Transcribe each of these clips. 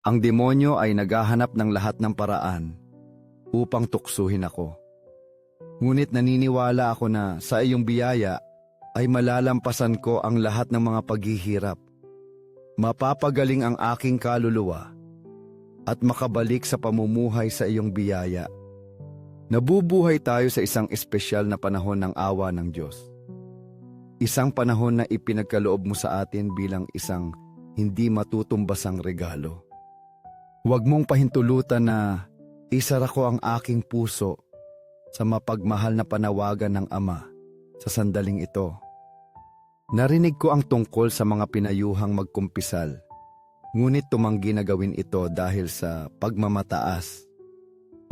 Ang demonyo ay naghahanap ng lahat ng paraan upang tuksuhin ako. Ngunit naniniwala ako na sa iyong biyaya ay malalampasan ko ang lahat ng mga paghihirap. Mapapagaling ang aking kaluluwa at makabalik sa pamumuhay sa iyong biyaya. Nabubuhay tayo sa isang espesyal na panahon ng awa ng Diyos. Isang panahon na ipinagkaloob mo sa atin bilang isang hindi matutumbasang regalo. Huwag mong pahintulutan na isara ko ang aking puso sa mapagmahal na panawagan ng Ama sa sandaling ito. Narinig ko ang tungkol sa mga pinayuhang magkumpisal, ngunit tumanggi na gawin ito dahil sa pagmamataas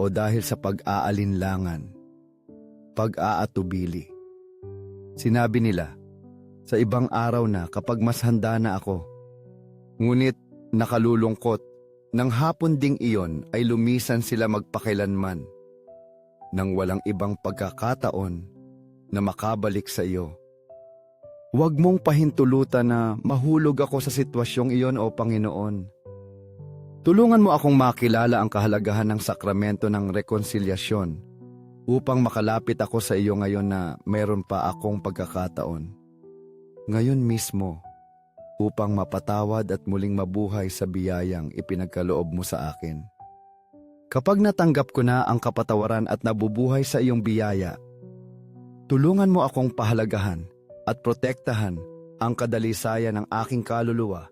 o dahil sa pag-aalinlangan, pag-aatubili. Sinabi nila, sa ibang araw na kapag mas handa na ako, ngunit nakalulungkot nang hapon ding iyon ay lumisan sila magpakilanman nang walang ibang pagkakataon na makabalik sa iyo. Huwag mong pahintulutan na mahulog ako sa sitwasyong iyon o Panginoon. Tulungan mo akong makilala ang kahalagahan ng sakramento ng rekonsilyasyon upang makalapit ako sa iyo ngayon na meron pa akong pagkakataon. Ngayon mismo, upang mapatawad at muling mabuhay sa biyayang ipinagkaloob mo sa akin. Kapag natanggap ko na ang kapatawaran at nabubuhay sa iyong biyaya, tulungan mo akong pahalagahan at protektahan ang kadalisayan ng aking kaluluwa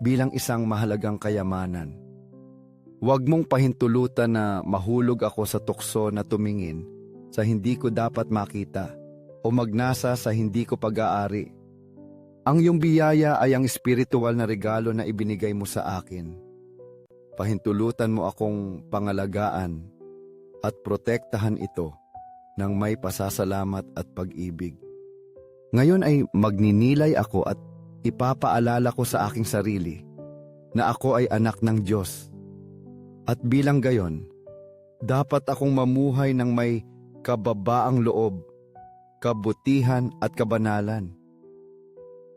bilang isang mahalagang kayamanan. Huwag mong pahintulutan na mahulog ako sa tukso na tumingin sa hindi ko dapat makita o magnasa sa hindi ko pag-aari. Ang iyong biyaya ay ang espiritual na regalo na ibinigay mo sa akin. Pahintulutan mo akong pangalagaan at protektahan ito ng may pasasalamat at pag-ibig. Ngayon ay magninilay ako at ipapaalala ko sa aking sarili na ako ay anak ng Diyos. At bilang gayon, dapat akong mamuhay ng may kababaang loob, kabutihan at kabanalan.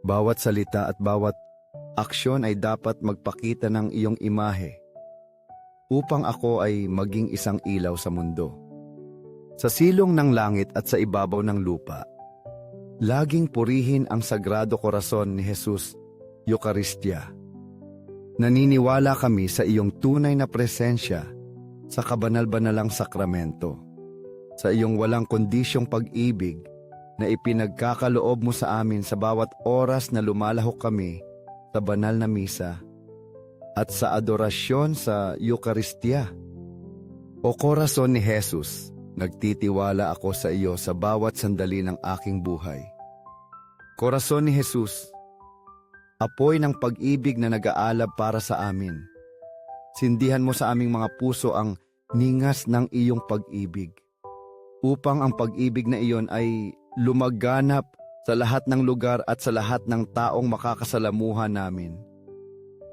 Bawat salita at bawat aksyon ay dapat magpakita ng iyong imahe upang ako ay maging isang ilaw sa mundo. Sa silong ng langit at sa ibabaw ng lupa, laging purihin ang Sagrado Corazon ni Jesus, Eucharistia. Naniniwala kami sa iyong tunay na presensya sa kabanal-banalang sakramento, sa iyong walang kondisyong pag-ibig na ipinagkakaloob mo sa amin sa bawat oras na lumalahok kami sa banal na misa at sa adorasyon sa Eucharistia. O korason ni Jesus, nagtitiwala ako sa iyo sa bawat sandali ng aking buhay. Korason ni Jesus, apoy ng pag-ibig na nag-aalab para sa amin. Sindihan mo sa aming mga puso ang ningas ng iyong pag-ibig upang ang pag-ibig na iyon ay lumaganap sa lahat ng lugar at sa lahat ng taong makakasalamuhan namin.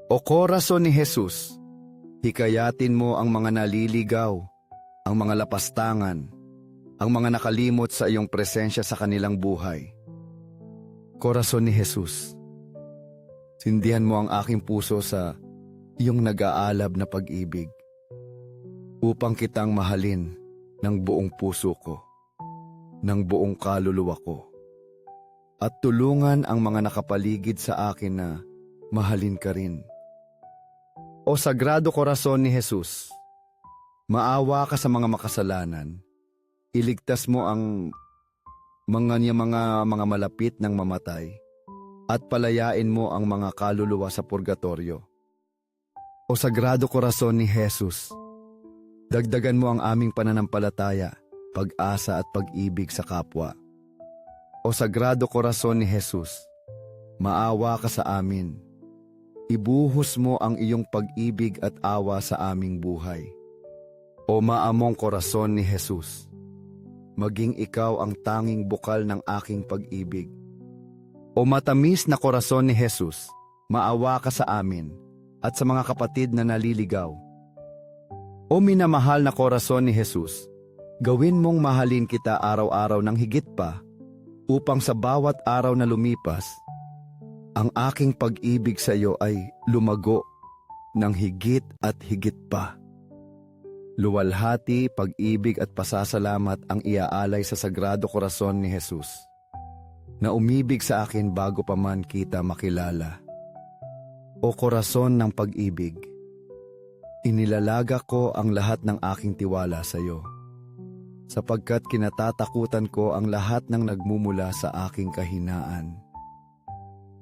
O korason ni Jesus, hikayatin mo ang mga naliligaw, ang mga lapastangan, ang mga nakalimot sa iyong presensya sa kanilang buhay. Korason ni Jesus, sindihan mo ang aking puso sa iyong nag-aalab na pag-ibig upang kitang mahalin ng buong puso ko, ng buong kaluluwa ko, at tulungan ang mga nakapaligid sa akin na mahalin ka rin. O Sagrado Corazon ni Jesus, maawa ka sa mga makasalanan, iligtas mo ang mga niya mga mga malapit ng mamatay, at palayain mo ang mga kaluluwa sa purgatorio. O Sagrado Corazon ni Jesus, dagdagan mo ang aming pananampalataya, pag-asa at pag-ibig sa kapwa. O Sagrado Corazon ni Jesus, maawa ka sa amin. Ibuhos mo ang iyong pag-ibig at awa sa aming buhay. O maamong korason ni Jesus, maging ikaw ang tanging bukal ng aking pag-ibig. O matamis na korason ni Jesus, maawa ka sa amin at sa mga kapatid na naliligaw. O minamahal na korason ni Jesus, gawin mong mahalin kita araw-araw ng higit pa upang sa bawat araw na lumipas, ang aking pag-ibig sa iyo ay lumago ng higit at higit pa. Luwalhati, pag-ibig at pasasalamat ang iaalay sa Sagrado Corazon ni Jesus na umibig sa akin bago pa man kita makilala. O korason ng pag-ibig, inilalaga ko ang lahat ng aking tiwala sa iyo, sapagkat kinatatakutan ko ang lahat ng nagmumula sa aking kahinaan.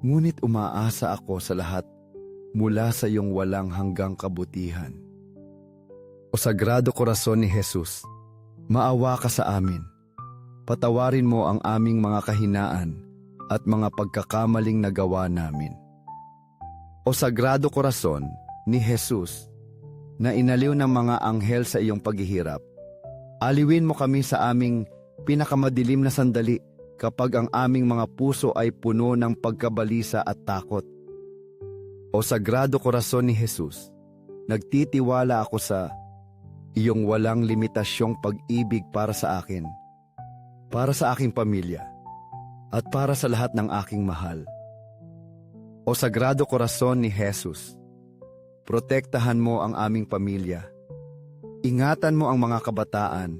Ngunit umaasa ako sa lahat mula sa iyong walang hanggang kabutihan. O Sagrado Corazon ni Jesus, maawa ka sa amin. Patawarin mo ang aming mga kahinaan at mga pagkakamaling nagawa namin. O Sagrado Corazon ni Jesus, na inaliw ng mga anghel sa iyong paghihirap, aliwin mo kami sa aming pinakamadilim na sandali kapag ang aming mga puso ay puno ng pagkabalisa at takot. O Sagrado Corazon ni Jesus, nagtitiwala ako sa iyong walang limitasyong pag-ibig para sa akin, para sa aking pamilya, at para sa lahat ng aking mahal. O Sagrado Corazon ni Jesus, protektahan mo ang aming pamilya. Ingatan mo ang mga kabataan,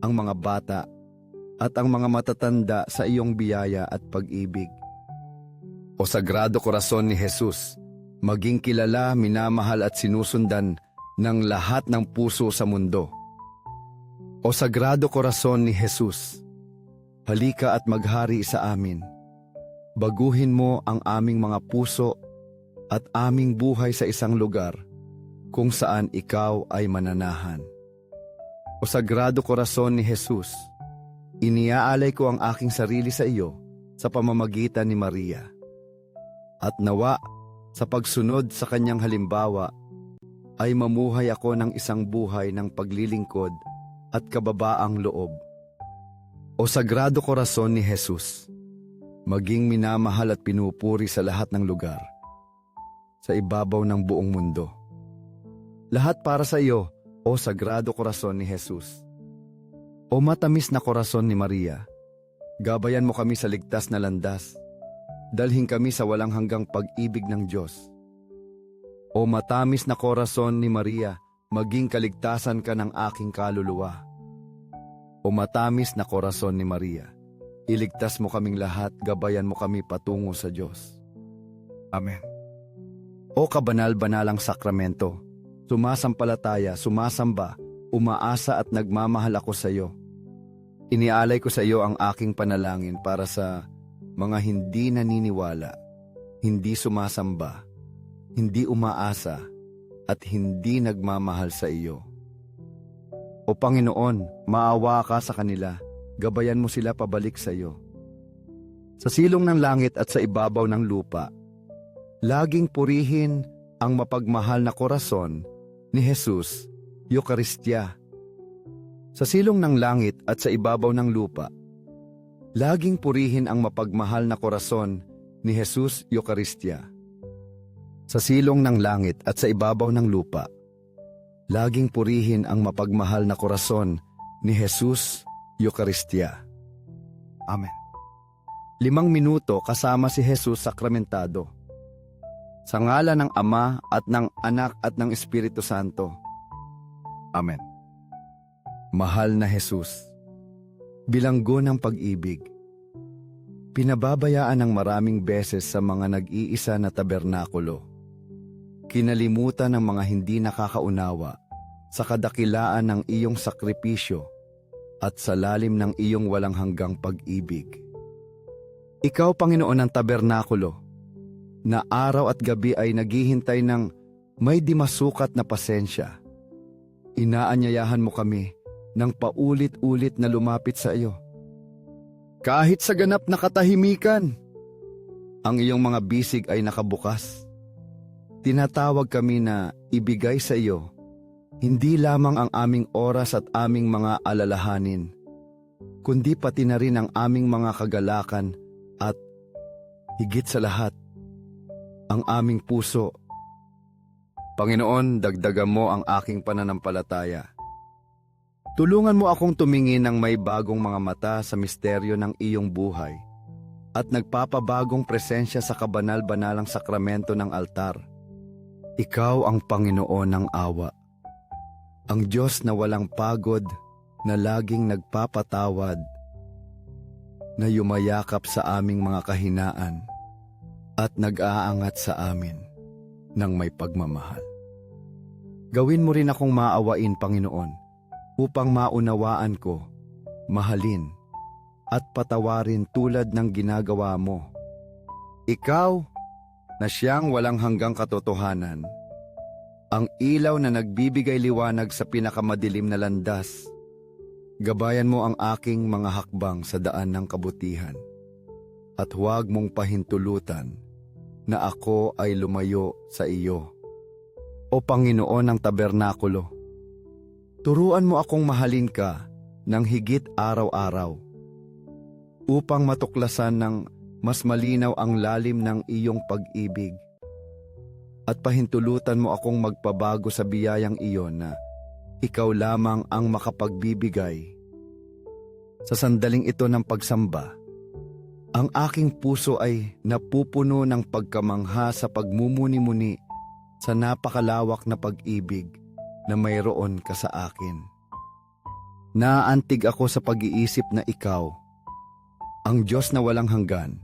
ang mga bata, at ang mga matatanda sa iyong biyaya at pag-ibig. O Sagrado Corazon ni Jesus, maging kilala, minamahal at sinusundan ng lahat ng puso sa mundo. O Sagrado Corazon ni Jesus, halika at maghari sa amin. Baguhin mo ang aming mga puso at aming buhay sa isang lugar kung saan ikaw ay mananahan. O Sagrado Corazon ni Jesus, iniaalay ko ang aking sarili sa iyo sa pamamagitan ni Maria. At nawa, sa pagsunod sa kanyang halimbawa, ay mamuhay ako ng isang buhay ng paglilingkod at kababaang loob. O Sagrado Corazon ni Jesus, maging minamahal at pinupuri sa lahat ng lugar, sa ibabaw ng buong mundo. Lahat para sa iyo, o Sagrado Corazon ni Jesus. O matamis na korason ni Maria, gabayan mo kami sa ligtas na landas, dalhin kami sa walang hanggang pag-ibig ng Diyos. O matamis na korason ni Maria, maging kaligtasan ka ng aking kaluluwa. O matamis na korason ni Maria, iligtas mo kaming lahat, gabayan mo kami patungo sa Diyos. Amen. O kabanal-banalang sakramento, sumasampalataya, sumasamba, umaasa at nagmamahal ako sa iyo. Inialay ko sa iyo ang aking panalangin para sa mga hindi naniniwala, hindi sumasamba, hindi umaasa, at hindi nagmamahal sa iyo. O Panginoon, maawa ka sa kanila, gabayan mo sila pabalik sa iyo. Sa silong ng langit at sa ibabaw ng lupa, laging purihin ang mapagmahal na korason ni Jesus, Eukaristya. Sa silong ng langit at sa ibabaw ng lupa, laging purihin ang mapagmahal na korason ni Jesus, Eukaristya. Sa silong ng langit at sa ibabaw ng lupa, laging purihin ang mapagmahal na korason ni Jesus, Eukaristya. Amen. Limang minuto kasama si Jesus sakramentado. Sa ngala ng Ama at ng Anak at ng Espiritu Santo. Amen. Mahal na Jesus, bilanggo ng pag-ibig, pinababayaan ng maraming beses sa mga nag-iisa na tabernakulo. Kinalimutan ng mga hindi nakakaunawa sa kadakilaan ng iyong sakripisyo at sa lalim ng iyong walang hanggang pag-ibig. Ikaw, Panginoon ng tabernakulo, na araw at gabi ay naghihintay ng may di masukat na pasensya. Inaanyayahan mo kami ng paulit-ulit na lumapit sa iyo. Kahit sa ganap na katahimikan, ang iyong mga bisig ay nakabukas. Tinatawag kami na ibigay sa iyo hindi lamang ang aming oras at aming mga alalahanin, kundi pati na rin ang aming mga kagalakan at higit sa lahat, ang aming puso. Panginoon, dagdagan mo ang aking pananampalataya. Tulungan mo akong tumingin ng may bagong mga mata sa misteryo ng iyong buhay at nagpapabagong presensya sa kabanal-banalang sakramento ng altar. Ikaw ang Panginoon ng awa. Ang Diyos na walang pagod, na laging nagpapatawad, na yumayakap sa aming mga kahinaan at nag-aangat sa amin ng may pagmamahal. Gawin mo rin akong maawain, Panginoon, upang maunawaan ko, mahalin, at patawarin tulad ng ginagawa mo. Ikaw, na siyang walang hanggang katotohanan, ang ilaw na nagbibigay liwanag sa pinakamadilim na landas. Gabayan mo ang aking mga hakbang sa daan ng kabutihan at huwag mong pahintulutan na ako ay lumayo sa iyo. O Panginoon ng tabernakulo, turuan mo akong mahalin ka ng higit araw-araw upang matuklasan ng mas malinaw ang lalim ng iyong pag-ibig at pahintulutan mo akong magpabago sa biyayang iyon na ikaw lamang ang makapagbibigay. Sa sandaling ito ng pagsamba, ang aking puso ay napupuno ng pagkamangha sa pagmumuni-muni sa napakalawak na pag-ibig na mayroon ka sa akin. Naantig ako sa pag-iisip na ikaw, ang Diyos na walang hanggan,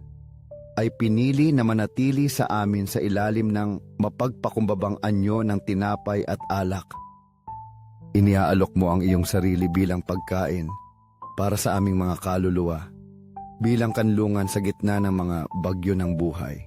ay pinili na manatili sa amin sa ilalim ng mapagpakumbabang anyo ng tinapay at alak. Iniaalok mo ang iyong sarili bilang pagkain para sa aming mga kaluluwa, bilang kanlungan sa gitna ng mga bagyo ng buhay.